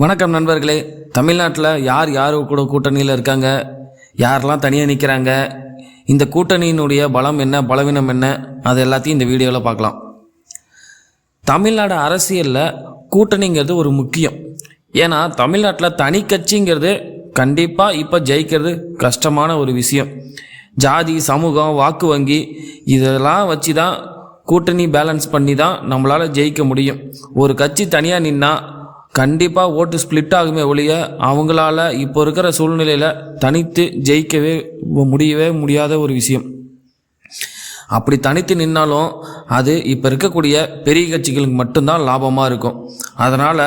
வணக்கம் நண்பர்களே. தமிழ்நாட்டில் யார் யார் கூட கூட்டணியில் இருக்காங்க? யாரெல்லாம் தனியாக நிற்கிறாங்க இந்த கூட்டணியினுடைய பலம் என்ன பலவீனம் என்ன? அது எல்லாத்தையும் இந்த வீடியோவில் பார்க்கலாம். தமிழ்நாடு அரசியலில் கூட்டணிங்கிறது ஒரு முக்கியம். ஏன்னா தமிழ்நாட்டில் தனி கட்சிங்கிறது கண்டிப்பாக இப்போ ஜெயிக்கிறது கஷ்டமான ஒரு விஷயம். ஜாதி சமூகம் வாக்கு வங்கி இதெல்லாம் வச்சு தான் கூட்டணி பேலன்ஸ் பண்ணி தான் நம்மளால் ஜெயிக்க முடியும். ஒரு கட்சி தனியாக நின்னா கண்டிப்பாக ஓட்டு ஸ்ப்ளிட் ஆகுமே ஒழிய அவங்களால இப்போ இருக்கிற சூழ்நிலையில் தனித்து ஜெயிக்கவே முடியவே முடியாத ஒரு விஷயம். அப்படி தனித்து நின்னாலும் அது இப்போ இருக்கக்கூடிய பெரிய கட்சிகளுக்கு மட்டும்தான் லாபமாக இருக்கும். அதனால்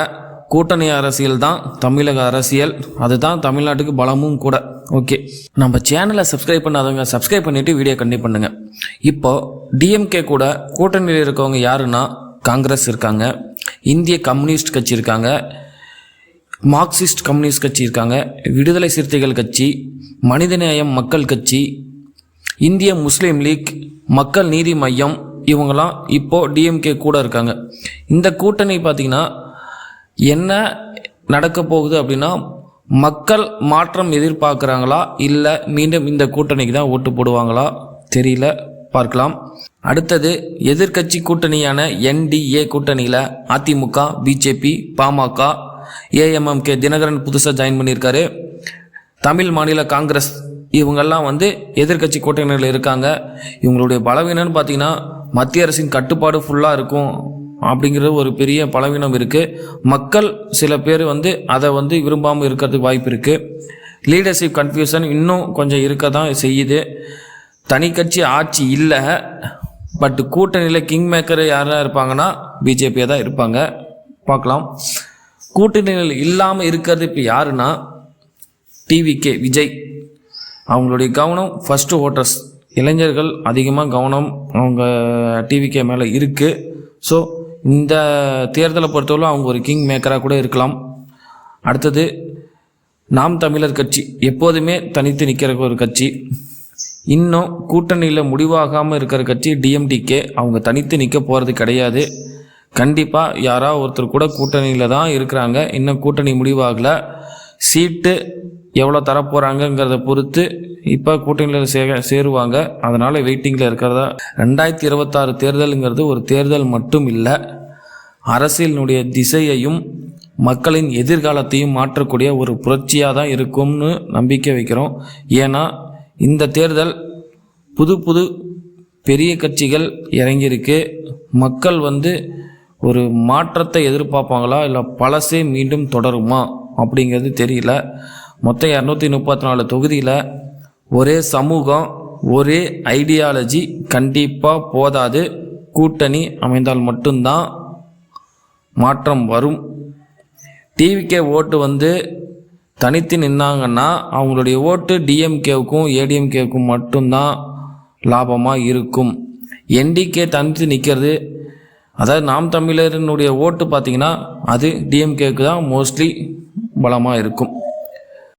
கூட்டணி அரசியல் தான் தமிழக அரசியல். அதுதான் தமிழ்நாட்டுக்கு பலமும் கூட. ஓகே. நம்ம சேனலை சப்ஸ்கிரைப் பண்ணாதவங்க சப்ஸ்கிரைப் பண்ணிவிட்டு வீடியோ கண்டி பண்ணுங்கள் இப்போது டிஎம்கே கூட கூட்டணியில் இருக்கவங்க யாருன்னா காங்கிரஸ் இருக்காங்க. இந்திய கம்யூனிஸ்ட் கட்சி இருக்காங்க. மார்க்சிஸ்ட் கம்யூனிஸ்ட் கட்சி இருக்காங்க. விடுதலை சிறுத்தைகள் கட்சி மனிதநேயம் மக்கள் கட்சி இந்திய முஸ்லீம் லீக் மக்கள் நீதி மையம் இவங்கெல்லாம் இப்போது டிஎம்கே கூட இருக்காங்க. இந்த கூட்டணி பார்த்திங்கன்னா என்ன நடக்க போகுது அப்படின்னா மக்கள் மாற்றம் எதிர்பார்க்குறாங்களா? இல்லை மீண்டும் இந்த கூட்டணிக்கு தான் ஓட்டு போடுவாங்களா? தெரியல. பார்க்கலாம். அடுத்தது எதிர்க்கட்சி கூட்டணியான என்டிஏ கூட்டணியில் அதிமுக பிஜேபி பாமக ஏஎம்எம்கே தினகரன் புதுசாக ஜாயின் பண்ணியிருக்காரு. தமிழ் மாநில காங்கிரஸ் இவங்கெல்லாம் வந்து எதிர்க்கட்சி கூட்டணியில் இருக்காங்க. இவங்களுடைய பலவீனம்னு பார்த்தீங்கன்னா மத்திய அரசின் கட்டுப்பாடு ஃபுல்லாக இருக்கும் அப்படிங்கிற ஒரு பெரிய பலவீனம் இருக்குது மக்கள் சில பேர் வந்து அதை வந்து விரும்பாமல் இருக்கிறதுக்கு வாய்ப்பு இருக்குது லீடர்ஷிப் கன்ஃபியூஷன் இன்னும் கொஞ்சம் இருக்க தான் செய்யுது. தனி கட்சி ஆட்சி இல்லை. பட் கூட்டணியில் கிங் மேக்கர் யாராக இருப்பாங்கன்னா பிஜேபியாக தான் இருப்பாங்க. பார்க்கலாம். கூட்டணிகள் இல்லாமல் இருக்கிறது இப்போ யாருன்னா டிவிகே விஜய். அவங்களுடைய கவனம் ஃபஸ்ட்டு ஓட்டர்ஸ் இளைஞர்கள் அதிகமாக கவனம் அவங்க டிவிகே மேலே இருக்குது ஸோ இந்த தேர்தலை பொறுத்தவரை அவங்க ஒரு கிங் மேக்கராக கூட இருக்கலாம். அடுத்தது நாம் தமிழர் கட்சி. எப்போதுமே தனித்து நிற்கிற ஒரு கட்சி. இன்னும் கூட்டணியில் முடிவாகாமல் இருக்கிற கட்சி டிஎம்டிகே அவங்க தனித்து நிற்க போகிறது கிடையாது. கண்டிப்பாக யாராவது ஒருத்தர் கூட கூட்டணியில் தான் இருக்கிறாங்க. இன்னும் கூட்டணி முடிவாகலை. சீட்டு எவ்வளோ தரப்போகிறாங்கங்கிறத பொறுத்து இப்போ கூட்டணியில் சே சேருவாங்க. அதனால் வெயிட்டிங்கில் இருக்கிறதா? ரெண்டாயிரத்தி இருபத்தாறு தேர்தலுங்கிறது ஒரு தேர்தல் மட்டும் இல்லை அரசியலினுடைய திசையையும் மக்களின் எதிர்காலத்தையும் மாற்றக்கூடிய ஒரு புரட்சியாக தான் இருக்கும்னு நம்பிக்கை வைக்கிறோம். ஏன்னா இந்த தேர்தல் புது புது பெரிய கட்சிகள் இறங்கியிருக்கு. மக்கள் வந்து ஒரு மாற்றத்தை எதிர்பார்ப்பாங்களா? இல்லை பழசே மீண்டும் தொடருமா? அப்படிங்கிறது தெரியல. மொத்தம் இரநூத்தி முப்பத்தி நாலு தொகுதியில் ஒரே சமூகம் ஒரே ஐடியாலஜி கண்டிப்பாக போதாது. கூட்டணி அமைந்தால் மட்டும்தான் மாற்றம் வரும். டிவிகே ஓட்டு வந்து தனித்து நின்னாங்கன்னா அவங்களுடைய ஓட்டு டிஎம்கேவுக்கும் ஏடிஎம்கேவுக்கும் மட்டும்தான் லாபமாக இருக்கும். என்டிகே தனித்து நிற்கிறது அதாவது நாம் தமிழரினுடைய ஓட்டு பார்த்தீங்கன்னா அது டிஎம்கேவுக்கு தான் மோஸ்ட்லி பலமாக இருக்கும்.